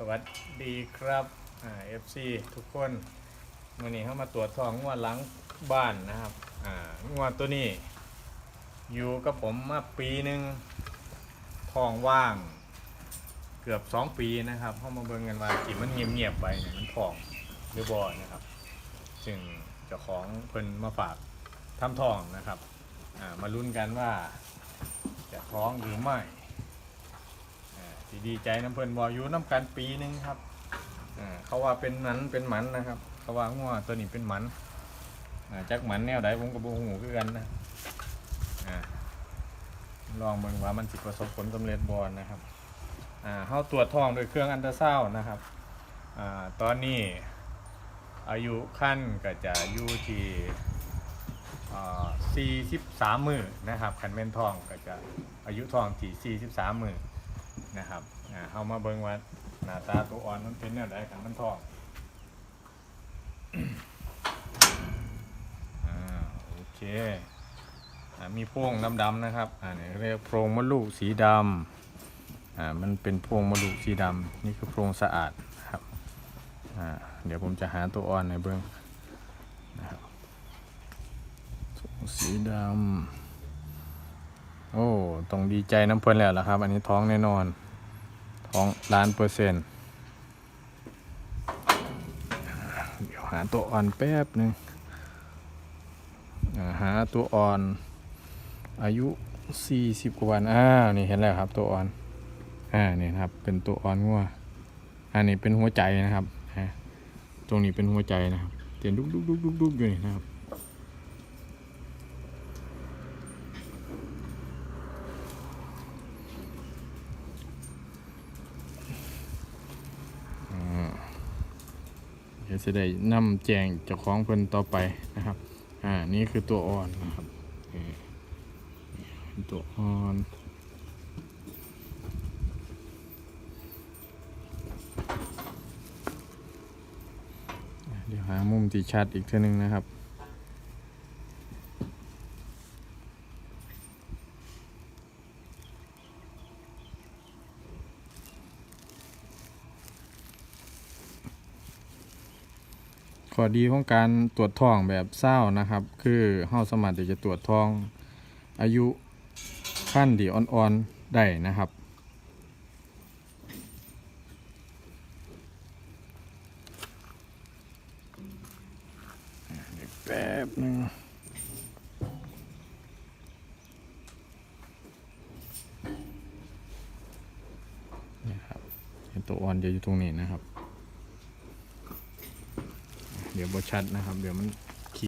สวัสดีครับอ่า FC ทุกคนวันนี้เข้ามาตรวจทองงวดหลังบ้านนะครับอ่างวดตัวนี้ อยู่กับผมมาปีหนึ่งทองว่าง เกือบสองปีนะครับเข้ามาเบิ่งกันว่าที่มันเงียบๆไปเนี่ยมันทองหรือบอนะครับซึ่งเจ้าของเพิ่นมาฝากทำทองนะครับอ่ามาลุ้นกันว่าจะท้องหรือไม่ ดีใจน้ำเพลินบออยู่น้ำกันปีหนึงครับอ่าเขาว่าเป็นหมันเป็นหมันนะครับ เขาว่างัวตัวนี้เป็นหมันอ่าจักหมันแนวใดผมกับบูหูคือกันนะอ่าลองเบิ่งว่ามันสิประสบผลสำเร็จบอลนะครับอ่าเขาตรวจท้องโดยเครื่องอันตราซาวน์นะครับอ่าตอนนี้อายุขั้นก็จะอยู่ที่43 มือนะครับคันเม่นทองก็จะอายุทองที่43 มือ นะครับอ่าเอามาเบิ่งว่าหน้าตาตัวอ่อนมันเป็นแนวใดคันมันทองอ่าโอเคอ่ามีโพรงดำๆนะครับอ่านี่เรียกโพรงมดลูกสีดำอ่ามันเป็นโพรงมดลูกสีดำนี่คือโพรงสะอาดนะครับอ่าเดี๋ยวผมจะหาตัวอ่อนในเบื้องนะครับสีดำ โอ้ต้องดีใจน้ำเพลินแล้วล่ะครับ อันนี้ท้องแน่นอน ท้องล้านเปอร์เซ็นต์เดี๋ยวหาตัวอ่อนแป๊บหนึ่งหาตัวอ่อน อายุ 40 กว่าวันอ่านี่เห็นแล้วครับตัวอ่อนอ่านี่ครับ เป็นตัวอ่อนงัวอันนี้เป็นหัวใจนะครับตรงนี้เป็นหัวใจนะครับเตียนดุกดุกดุกดุกดุกอยู่นี่นะครับ เดี๋ยวจะได้นำแจงเจ้าของเพิ่นต่อไปนะครับ อ่า นี่คือตัวอ่อนนะครับนี่ตัวอ่อนเดี๋ยวหามุมที่ชัดอีกเท่านึงนะครับ ข้อดีของการตรวจท้องแบบเศร้านะครับ คือเฮาสามารถที่จะตรวจท้องอายุขั้นที่อ่อนๆได้นะครับแป๊บนึงนี่ครับตัวอ่อนจะอยู่ตรงนี้นะครับ เดี๋ยวบชัดนะครับ เดี๋ยวมัน